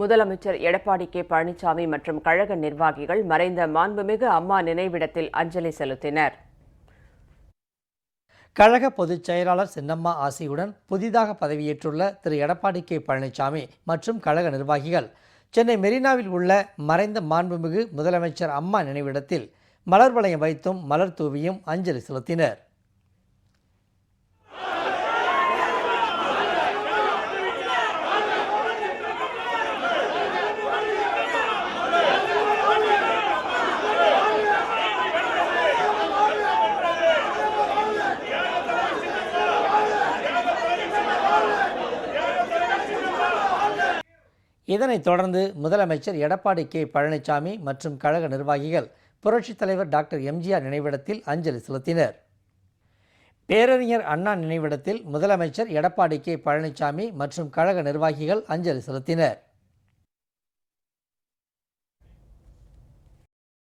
முதலமைச்சர் எடப்பாடி கே பழனிசாமி மற்றும் கழக நிர்வாகிகள் மறைந்த மாண்புமிகு அம்மா நினைவிடத்தில் அஞ்சலி செலுத்தினர். கழக பொதுச் செயலாளர் சின்னம்மா ஆசியுடன் புதிதாக பதவியேற்றுள்ள திரு எடப்பாடி கே பழனிசாமி மற்றும் கழக நிர்வாகிகள் சென்னை மெரினாவில் உள்ள மறைந்த மாண்புமிகு முதலமைச்சர் அம்மா நினைவிடத்தில் மலர் வளையம் வைத்தும் மலர் தூவியும் அஞ்சலி செலுத்தினர். இதனைத் தொடர்ந்து முதலமைச்சர் எடப்பாடி கே. பழனிசாமி மற்றும் கழக நிர்வாகிகள் புரட்சித் தலைவர் டாக்டர் எம்ஜிஆர் நினைவிடத்தில் அஞ்சலி செலுத்தினர். பேரறிஞர் அண்ணா நினைவிடத்தில் முதலமைச்சர் எடப்பாடி கே. பழனிசாமி மற்றும் கழக நிர்வாகிகள் அஞ்சலி செலுத்தினர்.